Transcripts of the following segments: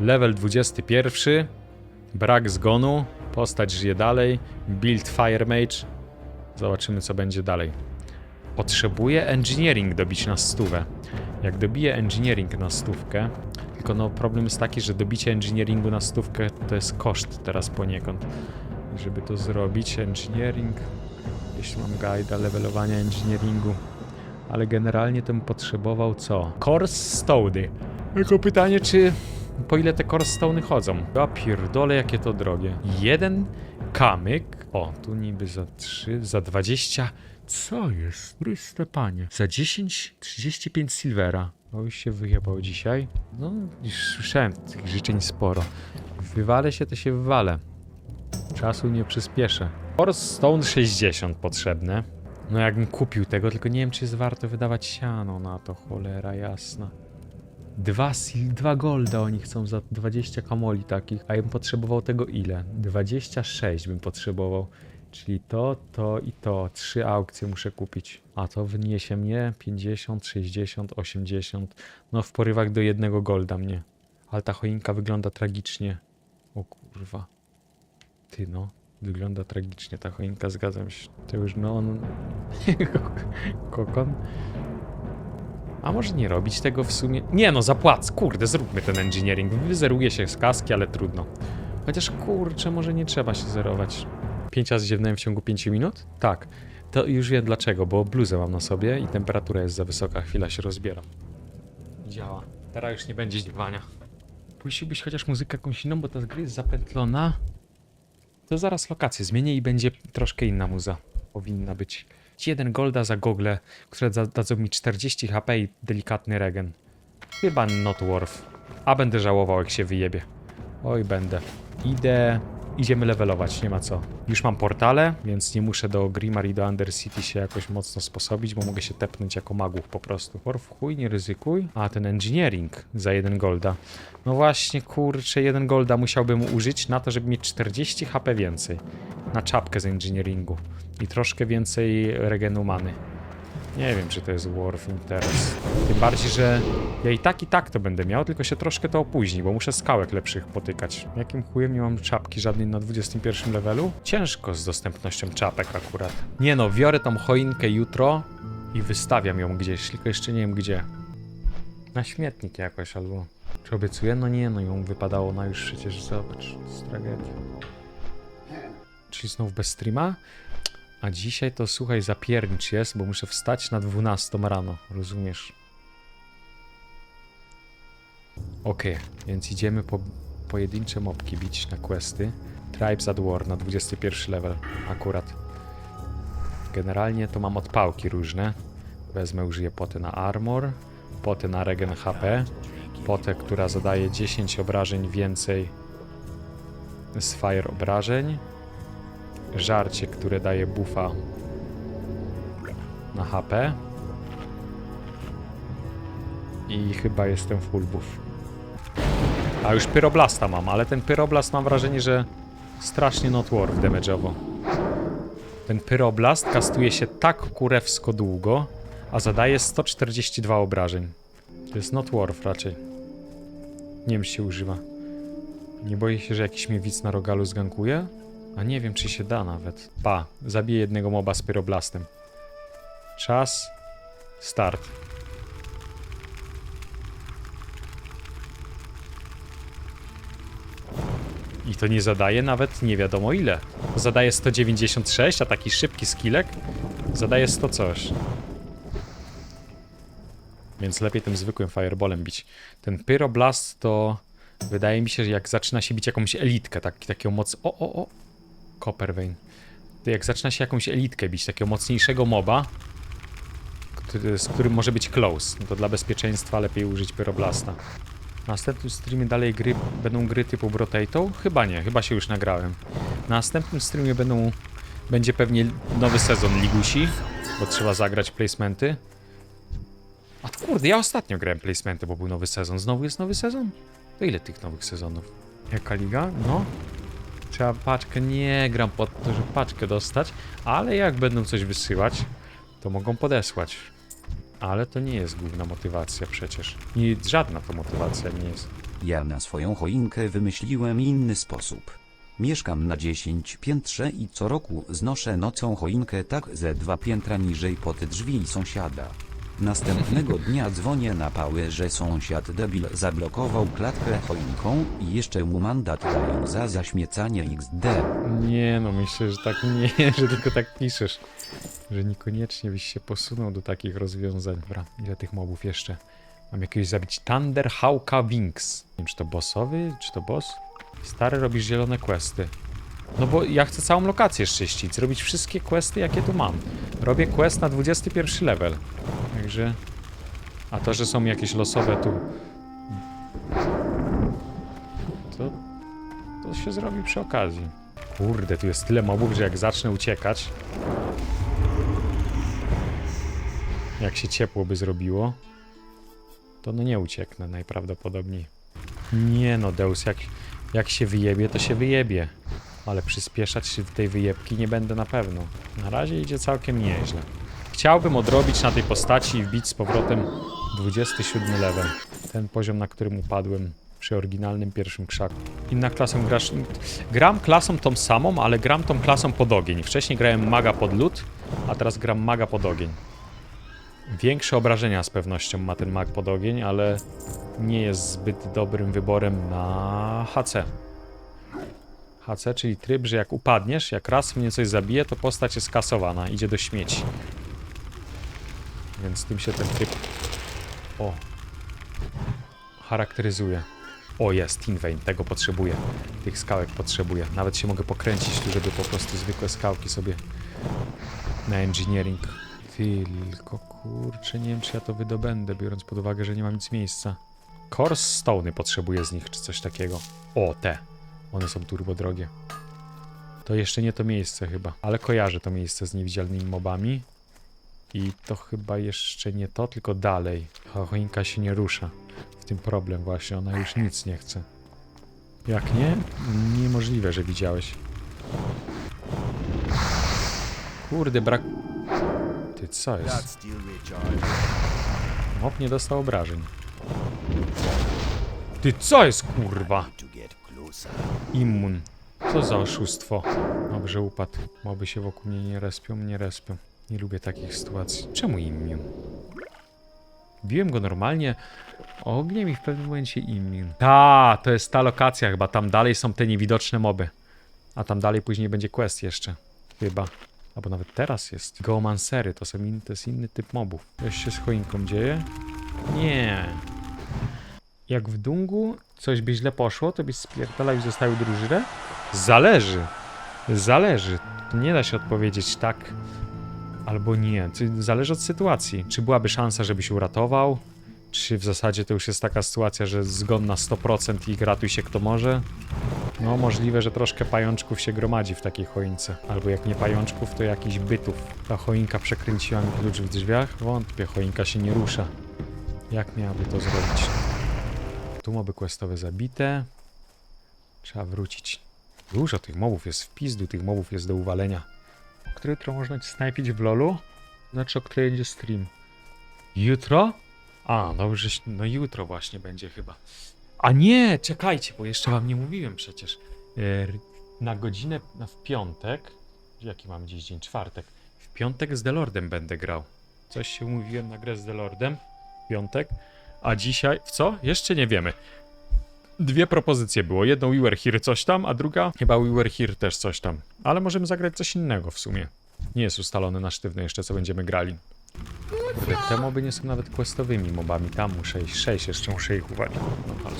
Level 21. Brak zgonu. Postać żyje dalej. Build Fire Mage. Zobaczymy, co będzie dalej. Potrzebuję engineering dobić na stówę. Jak dobiję engineering na stówkę, tylko no problem jest taki, że dobicie engineeringu na stówkę to jest koszt teraz poniekąd. Żeby to zrobić, engineering, jeśli mam guida levelowania engineeringu, ale generalnie to bym potrzebował co? Core Stony. Tylko pytanie, czy po ile te Core Stony chodzą? Ja pierdolę, jakie to drogie. Jeden kamyk, o, tu niby za 3, za 20. Co jest? Chryste panie. Za 10, 35 silvera. O, już się wyjebał dzisiaj. No, już słyszałem tych życzeń sporo. Wywalę się, to się wywalę. Czasu nie przyspieszę. Force Stone 60 potrzebne. No jakbym kupił tego, tylko nie wiem czy jest warto wydawać siano na to, cholera jasna. Dwa, dwa golda oni chcą za 20 kamoli takich, a ja bym potrzebował tego ile? 26 bym potrzebował. Czyli to, to i to. Trzy aukcje muszę kupić. A to wyniesie mnie 50, 60, 80. No w porywach do jednego golda mnie. Ale ta choinka wygląda tragicznie. O kurwa. Ty no, wygląda tragicznie ta choinka, zgadzam się. To już no on... Kokon. A może nie robić tego w sumie? Nie no, zapłac, kurde, zróbmy ten engineering. Wyzeruje się z kaski, ale trudno. Chociaż kurczę, może nie trzeba się zerować. Pięć razy ziewnąłem w ciągu 5 minut? Tak. To już wiem dlaczego, bo bluzę mam na sobie i temperatura jest za wysoka, chwila się rozbiera. Działa. Teraz już nie będzie ziewania. Puściłbyś chociaż muzykę jakąś inną, bo ta gra jest zapętlona. To zaraz lokację zmienię i będzie troszkę inna muza. Powinna być. Jeden golda za gogle, które da dadzą mi 40 HP i delikatny regen. Chyba not worth. A będę żałował jak się wyjebie. Oj, będę. Idę... Idziemy levelować, nie ma co. Już mam portale, więc nie muszę do Grimar i do Undercity się jakoś mocno sposobić, bo mogę się tepnąć jako magów po prostu. Orf, chuj, nie ryzykuj. A, ten engineering za jeden golda. No właśnie, kurczę, jeden golda musiałbym użyć na to, żeby mieć 40 HP więcej. Na czapkę z engineeringu. I troszkę więcej regenu many. Nie wiem, czy to jest worth interes. Tym bardziej, że ja i tak i tak to będę miał, tylko się troszkę to opóźni, bo muszę skałek lepszych potykać. Jakim chujem nie mam czapki żadnej na 21 levelu? Ciężko z dostępnością czapek akurat. Nie no, biorę tą choinkę jutro i wystawiam ją gdzieś, tylko jeszcze nie wiem gdzie. Na śmietnik jakoś albo... Czy obiecuję? No nie, no ją wypadało na już przecież, zobacz, to jest tragedia. Czyli znów bez streama? A dzisiaj to słuchaj, zapiernicz jest, bo muszę wstać na 12 rano, rozumiesz? Okej, więc idziemy po pojedyncze mopki bić na questy. Tribes at War na 21 level, akurat. Generalnie to mam odpałki różne. Wezmę, użyję potę na armor, potę na regen HP, potę, która zadaje 10 obrażeń więcej z fire obrażeń, żarcie, które daje buffa na HP. I chyba jestem full buff. A już pyroblasta mam, ale ten pyroblast mam wrażenie, że strasznie not worth damage'owo. Ten pyroblast kastuje się tak kurewsko długo, a zadaje 142 obrażeń. To jest not worth raczej. Nie wiem, się używa. Nie boję się, że jakiś mnie na rogalu zgankuje? A nie wiem, czy się da nawet. Pa, zabiję jednego moba z pyroblastem. Czas. Start. I to nie zadaje nawet nie wiadomo ile. Zadaje 196, a taki szybki skillek zadaje 100 coś. Więc lepiej tym zwykłym fireballem bić. Ten pyroblast to wydaje mi się, że jak zaczyna się bić jakąś elitkę, tak, takiego moc... O, o, o! Copper Vein. To jak zaczyna się jakąś elitkę bić, takiego mocniejszego moba, który, z którym może być close, no to dla bezpieczeństwa lepiej użyć pyroblasta. Na następnym streamie dalej gry będą gry typu Brotato? Chyba nie, chyba się już nagrałem. Na następnym streamie będą, będzie pewnie nowy sezon Ligusi, bo trzeba zagrać placementy. A kurde, ja ostatnio grałem placementy, bo był nowy sezon. Znowu jest nowy sezon? To ile tych nowych sezonów? Jaka liga? No. Trzeba paczkę, nie gram pod to, żeby paczkę dostać, ale jak będą coś wysyłać, to mogą podesłać. Ale to nie jest główna motywacja przecież. Nie, żadna to motywacja nie jest. Ja na swoją choinkę wymyśliłem inny sposób. Mieszkam na 10 piętrze i co roku znoszę nocą choinkę tak ze dwa piętra niżej pod drzwi sąsiada. Następnego dnia dzwonię na pały, że sąsiad debil zablokował klatkę choinką i jeszcze mu mandat dają za zaśmiecanie XD. Nie no, myślę, że tak nie, że tylko tak piszesz. Że niekoniecznie byś się posunął do takich rozwiązań. Dobra, ile tych mobów jeszcze? Mam jakiegoś zabić Thunder Hawka Wings. Nie wiem, czy to bossowy, czy to boss? Stary, robisz zielone questy. No bo ja chcę całą lokację szczyścić, zrobić wszystkie questy, jakie tu mam. Robię quest na 21 level. Także... A to, że są jakieś losowe tu... To... To się zrobi przy okazji. Kurde, tu jest tyle mobów, że jak zacznę uciekać... Jak się ciepło by zrobiło, to no nie ucieknę najprawdopodobniej. Nie no, Deus, jak, jak się wyjebie, to się wyjebie. Ale przyspieszać się w tej wyjebki nie będę na pewno. Na razie idzie całkiem nieźle. Chciałbym odrobić na tej postaci i wbić z powrotem 27 level. Ten poziom, na którym upadłem przy oryginalnym pierwszym krzaku. Inna klasą grasz... Gram klasą tą samą, ale gram tą klasą pod ogień. Wcześniej grałem maga pod lód, a teraz gram maga pod ogień. Większe obrażenia z pewnością ma ten mag pod ogień, ale nie jest zbyt dobrym wyborem na HC. HC, czyli tryb, że jak upadniesz, jak raz mnie coś zabije, to postać jest kasowana, idzie do śmieci. Więc tym się ten tryb o charakteryzuje. O, jest Invein, tego potrzebuję. Tych skałek potrzebuję. Nawet się mogę pokręcić tu, żeby po prostu zwykłe skałki sobie na engineering. Tylko kurczę, nie wiem czy ja to wydobędę, biorąc pod uwagę, że nie mam nic miejsca. Core Stony potrzebuję z nich, czy coś takiego. O, te. One są turbo drogie. To jeszcze nie to miejsce chyba, ale kojarzę to miejsce z niewidzialnymi mobami. I to chyba jeszcze nie to, tylko dalej. A choinka się nie rusza. W tym problem właśnie, ona już nic nie chce. Jak nie? Niemożliwe, że widziałeś. Kurde, brak... Ty, co jest? Mob nie dostał obrażeń. Ty, co jest, kurwa? Immun. Co za oszustwo. Dobrze upadł. Moby się wokół mnie nie respią, nie respią. Nie lubię takich sytuacji. Czemu immun? Biłem go normalnie ogniem i w pewnym momencie immun. Ta, to jest ta lokacja chyba. Tam dalej są te niewidoczne moby. A tam dalej później będzie quest jeszcze. Chyba. Albo nawet teraz jest. Geomancery to, są in, to jest inny typ mobów. Coś się z choinką dzieje? Nie. Jak w Dungu coś by źle poszło, to byś spierdalał i zostawił drużynę? Zależy. Zależy. Nie da się odpowiedzieć tak albo nie. Zależy od sytuacji. Czy byłaby szansa, żeby się uratował? Czy w zasadzie to już jest taka sytuacja, że zgon na 100% i ratuj się kto może? No, możliwe, że troszkę pajączków się gromadzi w takiej choince. Albo jak nie pajączków, to jakichś bytów. Ta choinka przekręciła mi klucz w drzwiach? Wątpię, choinka się nie rusza. Jak miałaby to zrobić? Tu moby questowe zabite. Trzeba wrócić. Dużo tych mobów jest w pizdu, tych mobów jest do uwalenia. O które jutro można snajpić w lolu? Znaczy, o której będzie stream? Jutro? A, dobrze, no jutro właśnie będzie chyba. A nie, czekajcie, bo jeszcze wam nie mówiłem przecież. E, Na godzinę, na w piątek, jaki mamy dziś dzień? Czwartek. W piątek z Delordem będę grał. Coś się mówiłem na grę z Delordem. W piątek. A dzisiaj, w co? Jeszcze nie wiemy. Dwie propozycje było. Jedną We Were Here coś tam, a druga chyba We Were Here też coś tam. Ale możemy zagrać coś innego w sumie. Nie jest ustalone na sztywno jeszcze, co będziemy grali. Kurde, te moby nie są nawet questowymi mobami. Tam muszę iść. Sześć jeszcze muszę ich uwalić. No, ale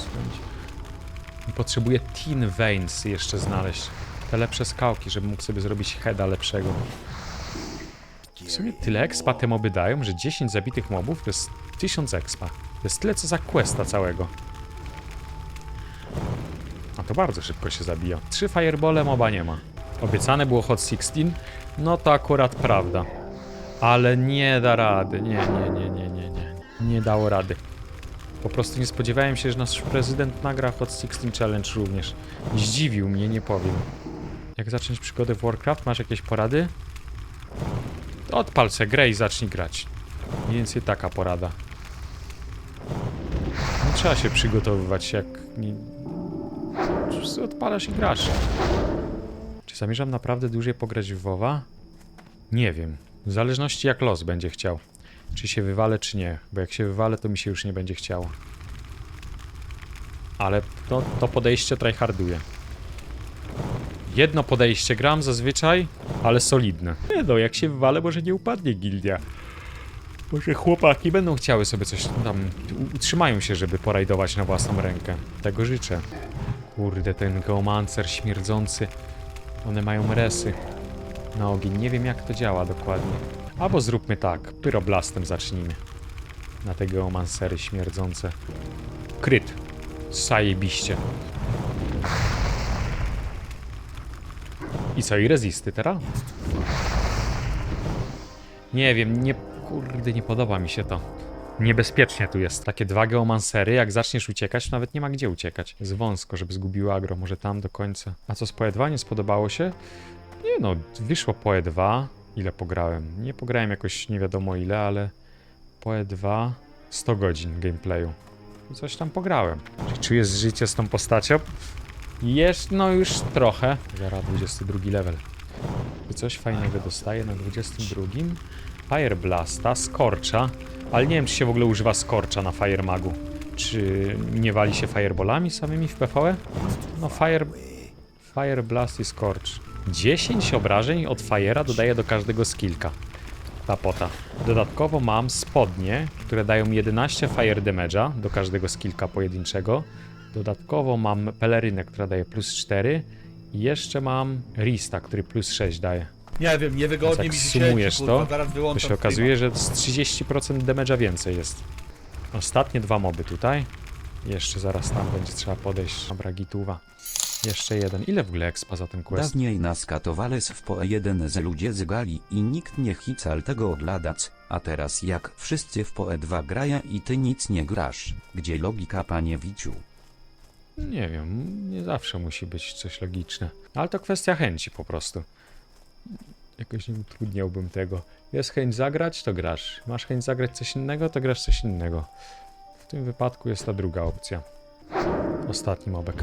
Potrzebuję Teen Veins jeszcze znaleźć. Te lepsze skałki, żebym mógł sobie zrobić heada lepszego. W sumie tyle expa te moby dają, że 10 zabitych mobów to jest 1000 expa. To jest tyle co za questa całego. A to bardzo szybko się zabija. Trzy firebole moba nie ma. Obiecane było Hot 16? No to akurat prawda. Ale nie da rady. Nie, nie, nie, nie, nie, nie. Nie dało rady. Po prostu nie spodziewałem się, że nasz prezydent nagra Hot 16 Challenge również. Zdziwił mnie, nie powiem. Jak zacząć przygodę w Warcraft? Masz jakieś porady? Odpal se grę i zacznij grać. Mniej więcej taka porada. Trzeba się przygotowywać, jak nie... Odpalasz i grasz. Czy zamierzam naprawdę dłużej pograć w WoWa? Nie wiem. W zależności jak los będzie chciał. Czy się wywalę, czy nie. Bo jak się wywalę, to mi się już nie będzie chciało. Ale to, to podejście tryharduje. Jedno podejście gram zazwyczaj, ale solidne. Nie no, jak się wywalę, może nie upadnie gildia. Może chłopaki będą chciały sobie coś tam... Utrzymają się, żeby porajdować na własną rękę. Tego życzę. Kurde, ten geomancer śmierdzący. One mają resy na ogień. Nie wiem jak to działa dokładnie. Albo zróbmy tak, pyroblastem zacznijmy. Na te geomancery śmierdzące. Kryt. Sajebiście. I co, i rezisty teraz? Nie wiem, nie... Kurde, nie podoba mi się to. Niebezpiecznie tu jest. Takie dwa geomancery, jak zaczniesz uciekać, nawet nie ma gdzie uciekać. Jest wąsko, żeby zgubił agro, może tam do końca. A co z PoE2 nie spodobało się? Nie no, wyszło PoE2. Ile pograłem? Nie pograłem jakoś nie wiadomo ile, ale PoE2 100 godzin gameplayu. Coś tam pograłem. Czy czujesz życie z tą postacią? Jest, no już trochę. Zaraz 22 level. Czy coś fajnego dostaję na 22? Fire Blasta, Scorcha, ale nie wiem czy się w ogóle używa Scorcha na Fire Magu. Czy nie wali się fireballami samymi w PvE? No Fire... Fire Blast i Scorch. 10 obrażeń od Fire'a dodaję do każdego skillka. Ta pota. Dodatkowo mam spodnie, które dają 11 fire damage'a do każdego skillka pojedynczego. Dodatkowo mam pelerynę, która daje plus 4. I jeszcze mam Rista, który plus 6 daje. Nie wiem, niewygodnie Jak mi się sumujesz siedzi, to, zaraz To się okazuje, że z 30% damage'a więcej jest. Ostatnie dwa moby tutaj. Jeszcze zaraz tam będzie trzeba podejść. Dobra, gituwa. Jeszcze jeden. Ile w ogóle expa za ten quest? Dawniej nas katowales w PoE 1 z ludzie zygali i nikt nie chical tego odladac, a teraz jak wszyscy w PoE 2 graja i ty nic nie grasz, gdzie logika panie Wiciu? Nie wiem, nie zawsze musi być coś logiczne. Ale to kwestia chęci po prostu. Jakoś nie utrudniałbym tego. Jest chęć zagrać, to grasz. Masz chęć zagrać coś innego, to grasz coś innego. W tym wypadku jest ta druga opcja. Ostatni mobek.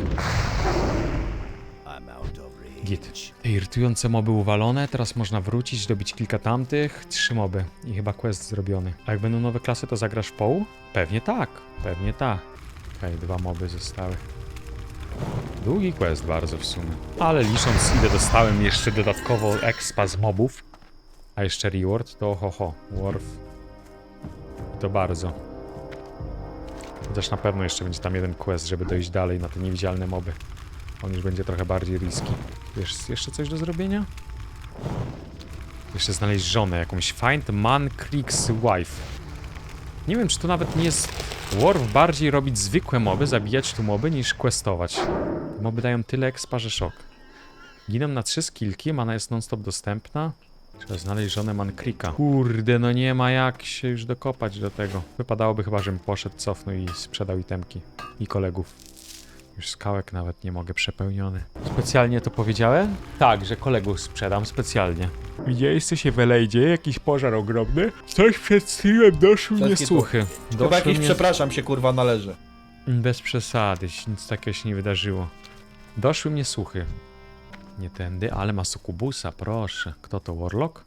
Git. Te irytujące moby uwalone, teraz można wrócić, dobić kilka tamtych, trzy moby i chyba quest zrobiony. A jak będą nowe klasy, to zagrasz w poł? Pewnie tak, pewnie tak. Okej, dwa moby zostały. Długi quest bardzo w sumie. Ale licząc ile dostałem jeszcze dodatkowo expa z mobów, a jeszcze reward, to ho ho, worth. To bardzo. Chociaż na pewno jeszcze będzie tam jeden quest, żeby dojść dalej na te niewidzialne moby. On już będzie trochę bardziej riski. Wiesz, jeszcze coś do zrobienia? Jeszcze znaleźć żonę, jakąś Find Man Creek's Wife. Nie wiem, czy tu nawet nie jest Worf bardziej robić zwykłe moby, zabijać tu moby, niż questować. Moby dają tyle expa, że szok. Giną na trzy skillki, mana jest non-stop dostępna. Trzeba znaleźć żonę Man Creeka. Kurde, no nie ma jak się już dokopać do tego. Wypadałoby chyba, żebym poszedł, cofnął i sprzedał itemki. I kolegów. Już skałek nawet nie mogę, przepełniony. Specjalnie to powiedziałem? Tak, że kolegów sprzedam specjalnie. Widziałeś co się w LA dzieje? Jakiś pożar ogromny? Coś przed streamem doszły mnie Wszystkie słuchy. Chyba jakiś mnie... przepraszam się kurwa należy. Bez przesady, nic takiego się nie wydarzyło. Doszły mnie słuchy. Nie tędy, ale ma sukubusa, proszę. Kto to, Warlock?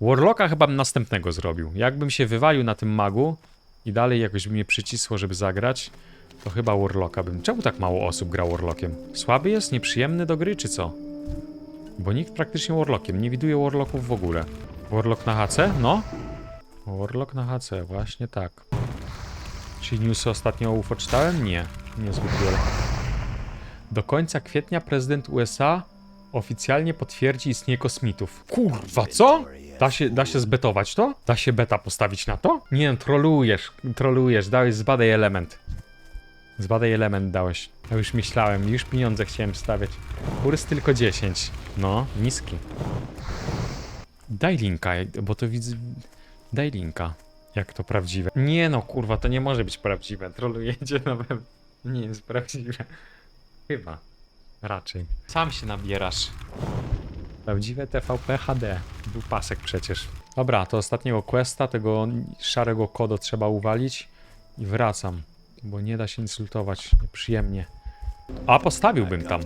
Warlocka chyba następnego zrobił. Jakbym się wywalił na tym magu i dalej jakoś by mnie przycisło, żeby zagrać, to chyba Warlocka bym... Czemu tak mało osób gra Warlockiem? Słaby jest? Nieprzyjemny do gry, czy co? Bo nikt praktycznie Warlockiem. Nie widuje Warlocków w ogóle. Warlock na HC? No. Warlock na HC, właśnie tak. Czy newsy ostatnio o UFO czytałem? Nie, niezbyt wiele. Do końca kwietnia prezydent USA oficjalnie potwierdzi istnienie kosmitów. Kurwa, co? Da się, da się zbetować to? Da się beta postawić na to? Nie, no, trolujesz, trolujesz, dałeś zbadaj element. Zbadaj element dałeś. Ja już myślałem, już pieniądze chciałem stawiać. Kurs tylko 10. No, niski. Daj linka, bo to widzę... Daj linka. Jak to prawdziwe? Nie no, kurwa, to nie może być prawdziwe. Trolujecie na pewno. Nie jest prawdziwe. Chyba. Raczej. Sam się nabierasz. Prawdziwe TVP HD. Był pasek przecież. Dobra, to ostatniego questa, tego szarego kodo trzeba uwalić. I wracam. bo nie da się insultować przyjemnie. A postawiłbym tam.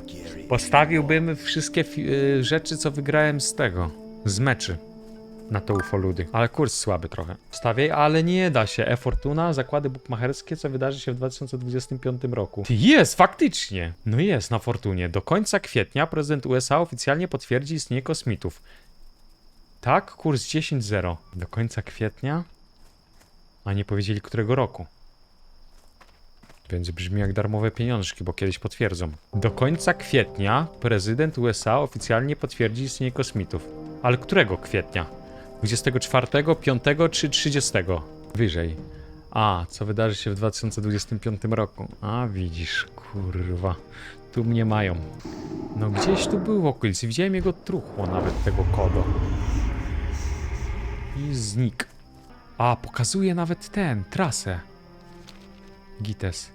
Postawiłbym wszystkie y, rzeczy, co wygrałem z tego, z meczy na to ufoludy. Ale kurs słaby trochę. Stawiaj, ale nie da się. E-Fortuna, zakłady bukmacherskie, co wydarzy się w 2025 roku. Jest, faktycznie. No jest na Fortunie. Do końca kwietnia prezydent USA oficjalnie potwierdzi istnienie kosmitów. Tak, kurs 10.0. Do końca kwietnia? A nie powiedzieli którego roku. Więc brzmi jak darmowe pieniążki, bo kiedyś potwierdzą. Do końca kwietnia prezydent USA oficjalnie potwierdzi istnienie kosmitów. Ale którego kwietnia? 24, 5 czy 30? Wyżej. A, co wydarzy się w 2025 roku? A, widzisz, kurwa. Tu mnie mają. No gdzieś tu był w okolicy. Widziałem jego truchło nawet, tego kodo. I znik. A, pokazuje nawet ten, trasę. Gites.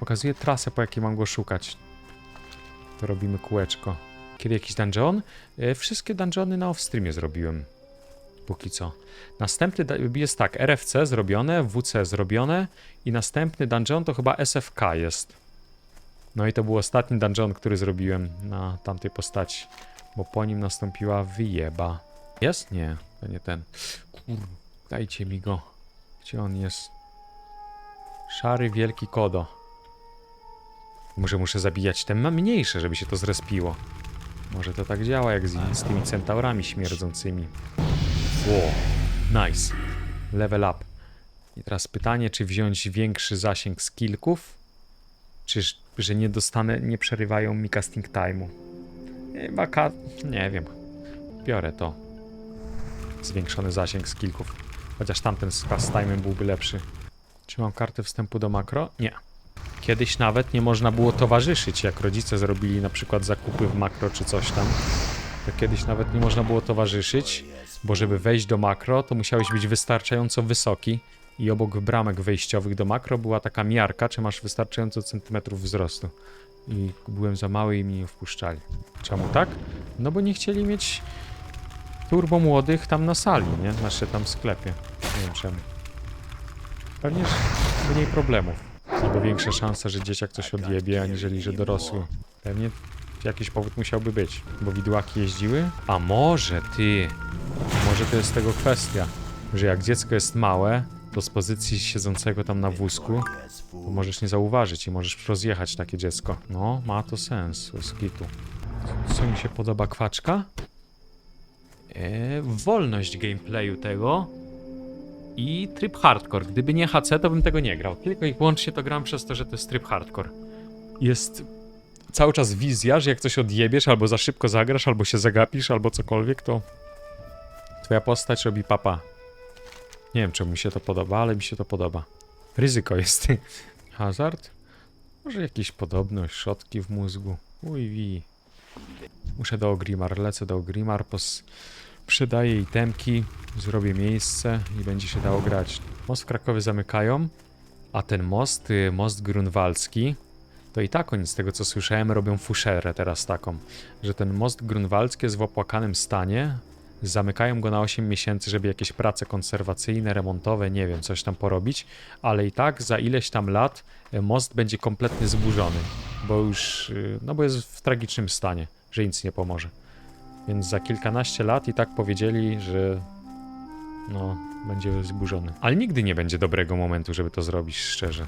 Pokazuje trasę, po jakiej mam go szukać. To robimy kółeczko. Kiedy jakiś dungeon? E, wszystkie dungeony na off-streamie zrobiłem. Póki co. Następny jest tak, RFC zrobione, WC zrobione i następny dungeon to chyba SFK jest. No i to był ostatni dungeon, który zrobiłem na tamtej postaci, bo po nim nastąpiła wyjeba. Jest? Nie, to nie ten. Kur... Dajcie mi go. Gdzie on jest? Szary wielki kodo. Może muszę zabijać te mniejsze, żeby się to zrespiło. Może to tak działa jak z, z tymi centaurami śmierdzącymi. Ło, nice. Level up. I teraz pytanie, czy wziąć większy zasięg skillków, czy ż- że nie dostanę, nie przerywają mi casting time'u. Chyba ka... nie wiem. Biorę to. Zwiększony zasięg skillków. Chociaż tamten z cast time'em byłby lepszy. Czy mam kartę wstępu do makro? Nie. Kiedyś nawet nie można było towarzyszyć, jak rodzice zrobili na przykład zakupy w makro czy coś tam. To kiedyś nawet nie można było towarzyszyć, bo żeby wejść do makro, to musiałeś być wystarczająco wysoki i obok bramek wejściowych do makro była taka miarka, czy masz wystarczająco centymetrów wzrostu. I byłem za mały i mnie nie wpuszczali. Czemu tak? No bo nie chcieli mieć turbo młodych tam na sali, nie? Znaczy tam w sklepie. Nie wiem czemu. Pewnie mniej problemów. Albo większa szansa, że dzieciak coś odjebie, aniżeli że dorosły. Pewnie jakiś powód musiałby być. Bo widłaki jeździły? A może ty? Może to jest tego kwestia, że jak dziecko jest małe, to z pozycji siedzącego tam na wózku, to możesz nie zauważyć i możesz rozjechać takie dziecko. No, ma to sens, z kitu. Co mi się podoba, kwaczka? Eee, wolność gameplayu tego i tryb hardcore. Gdyby nie HC, to bym tego nie grał. Tylko i wyłącznie to gram przez to, że to jest tryb hardcore. Jest cały czas wizja, że jak coś odjebiesz, albo za szybko zagrasz, albo się zagapisz, albo cokolwiek, to twoja postać robi papa. Nie wiem, czemu mi się to podoba, ale mi się to podoba. Ryzyko jest. Hazard? Może jakieś podobność, szotki w mózgu. Uj, wi. Muszę do Ogrimar, lecę do Ogrimar, pos... Przydaję itemki, zrobię miejsce i będzie się dało grać. Most w Krakowie zamykają, a ten most, y, most grunwaldzki, to i tak oni z tego co słyszałem robią fuszerę teraz taką, że ten most grunwaldzki jest w opłakanym stanie, zamykają go na 8 miesięcy, żeby jakieś prace konserwacyjne, remontowe, nie wiem, coś tam porobić, ale i tak za ileś tam lat y, most będzie kompletnie zburzony, bo już, y, no bo jest w tragicznym stanie, że nic nie pomoże. Więc za kilkanaście lat i tak powiedzieli, że no, będzie zburzony. Ale nigdy nie będzie dobrego momentu, żeby to zrobić, szczerze.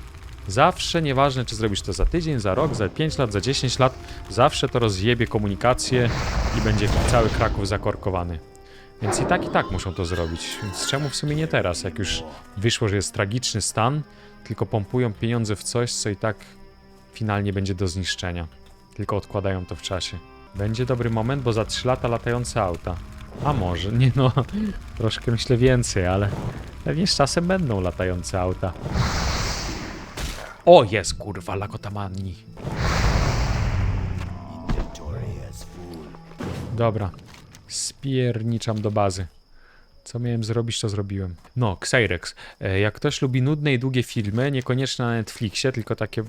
Zawsze, nieważne czy zrobisz to za tydzień, za rok, za 5 lat, za 10 lat, zawsze to rozjebie komunikację i będzie cały Kraków zakorkowany. Więc i tak, i tak muszą to zrobić. Więc czemu w sumie nie teraz, jak już wyszło, że jest tragiczny stan, tylko pompują pieniądze w coś, co i tak finalnie będzie do zniszczenia. Tylko odkładają to w czasie. Będzie dobry moment, bo za 3 lata latające auta. A może, nie no, troszkę myślę więcej, ale pewnie z czasem będą latające auta. O, jest kurwa, Lakotamani. Dobra, spierniczam do bazy. Co miałem zrobić, to zrobiłem. No, Xyrex. E, Jak ktoś lubi nudne i długie filmy, niekoniecznie na Netflixie, tylko takie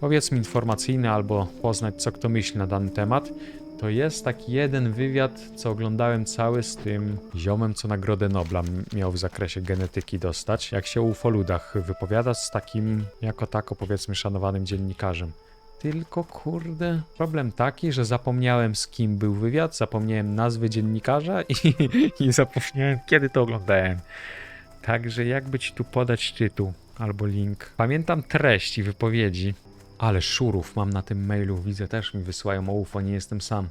powiedzmy informacyjne albo poznać co kto myśli na dany temat, To jest taki jeden wywiad, co oglądałem cały z tym ziomem, co Nagrodę Nobla miał w zakresie genetyki dostać. Jak się o ufoludach wypowiada z takim, jako tako powiedzmy, szanowanym dziennikarzem. Tylko kurde, problem taki, że zapomniałem z kim był wywiad, zapomniałem nazwy dziennikarza i, i zapomniałem kiedy to oglądałem. Także jakby ci tu podać tytuł albo link. Pamiętam treść i wypowiedzi, ale szurów mam na tym mailu, widzę też mi wysyłają o UFO, nie jestem sam.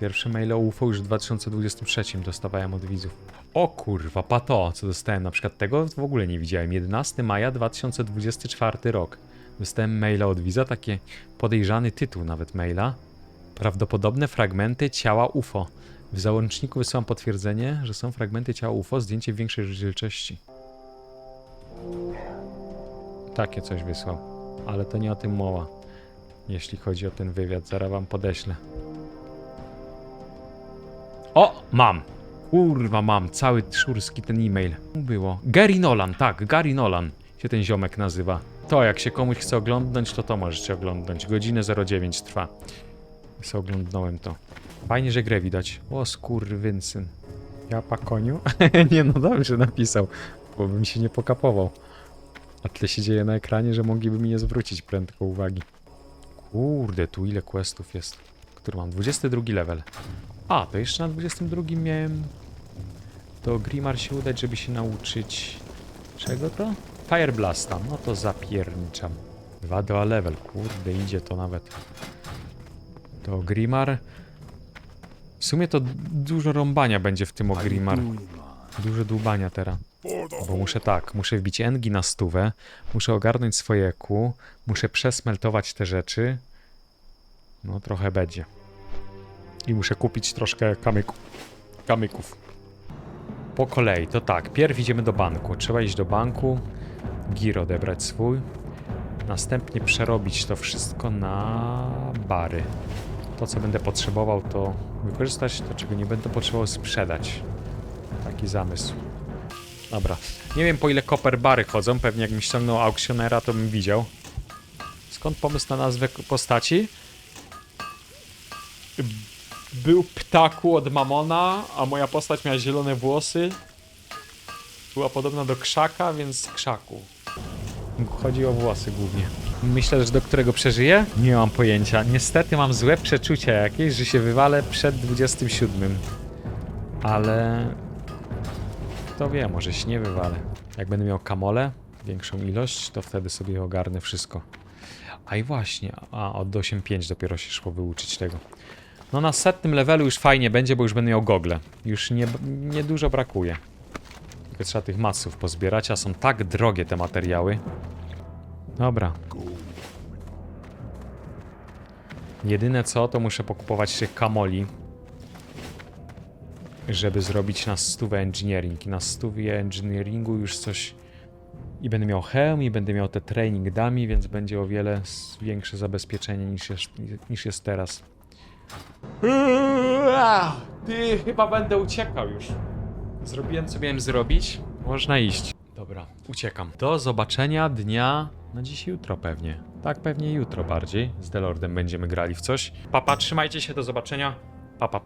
Pierwsze maile o UFO już w 2023 dostawałem od widzów. O kurwa, pato, co dostałem na przykład tego w ogóle nie widziałem. 11 maja 2024 rok. Dostałem maila od widza, takie podejrzany tytuł nawet maila. Prawdopodobne fragmenty ciała UFO. W załączniku wysyłam potwierdzenie, że są fragmenty ciała UFO, zdjęcie w większej rozdzielczości. Takie coś wysłał. Ale to nie o tym mowa. Jeśli chodzi o ten wywiad, zaraz wam podeślę. O, mam! Kurwa, mam cały szurski ten e-mail. Było. Gary Nolan, tak, Gary Nolan się ten ziomek nazywa. To, jak się komuś chce oglądnąć, to to możecie oglądnąć. Godzinę 09 trwa. Se oglądnąłem to. Fajnie, że grę widać. O, skurwysyn. Ja pa koniu? nie, no dobrze napisał, bo bym się nie pokapował. A tyle się dzieje na ekranie, że mogliby mi nie zwrócić prędko uwagi. Kurde, tu ile questów jest. Który mam? 22 level. A, to jeszcze na 22 miałem... To Grimar się udać, żeby się nauczyć... Czego to? Fire Blasta. No to zapierniczam. 2 do level. Kurde, idzie to nawet. To Grimar... W sumie to dużo rąbania będzie w tym o Grimar. Dużo dłubania teraz. Bo muszę tak, muszę wbić engi na stówę, muszę ogarnąć swoje EQ, muszę przesmeltować te rzeczy. No trochę będzie. I muszę kupić troszkę kamyku, kamyków. Po kolei, to tak, pierw idziemy do banku. Trzeba iść do banku, gir odebrać swój. Następnie przerobić to wszystko na bary. To, co będę potrzebował, to wykorzystać, to, czego nie będę potrzebował, sprzedać. Taki zamysł. Dobra. Nie wiem po ile copper bary chodzą, pewnie jakbym ściągnął aukcjonera, to bym widział. Skąd pomysł na nazwę postaci? Był ptaku od Mamona, a moja postać miała zielone włosy. Była podobna do krzaka, więc krzaku. Chodzi o włosy głównie. Myślę, że do którego przeżyję? Nie mam pojęcia. Niestety mam złe przeczucie jakieś, że się wywalę przed 27. Ale kto wie, może się nie wywalę. Jak będę miał kamole, większą ilość, to wtedy sobie ogarnę wszystko. A i właśnie, a od 8.5 dopiero się szło wyuczyć tego. No na setnym levelu już fajnie będzie, bo już będę miał gogle. Już nie, nie dużo brakuje. Tylko trzeba tych masów pozbierać, a są tak drogie te materiały. Dobra. Jedyne co, to muszę pokupować tych kamoli żeby zrobić na stówę engineering. I na stówie engineeringu już coś... I będę miał hełm, i będę miał te training dummy, więc będzie o wiele większe zabezpieczenie niż jest, niż jest teraz. Ty, chyba będę uciekał już. Zrobiłem, co miałem zrobić. Można iść. Dobra, uciekam. Do zobaczenia dnia... No dziś jutro pewnie. Tak, pewnie jutro bardziej. Z Delordem będziemy grali w coś. Papa, trzymajcie się, do zobaczenia. Pa, pa, pa.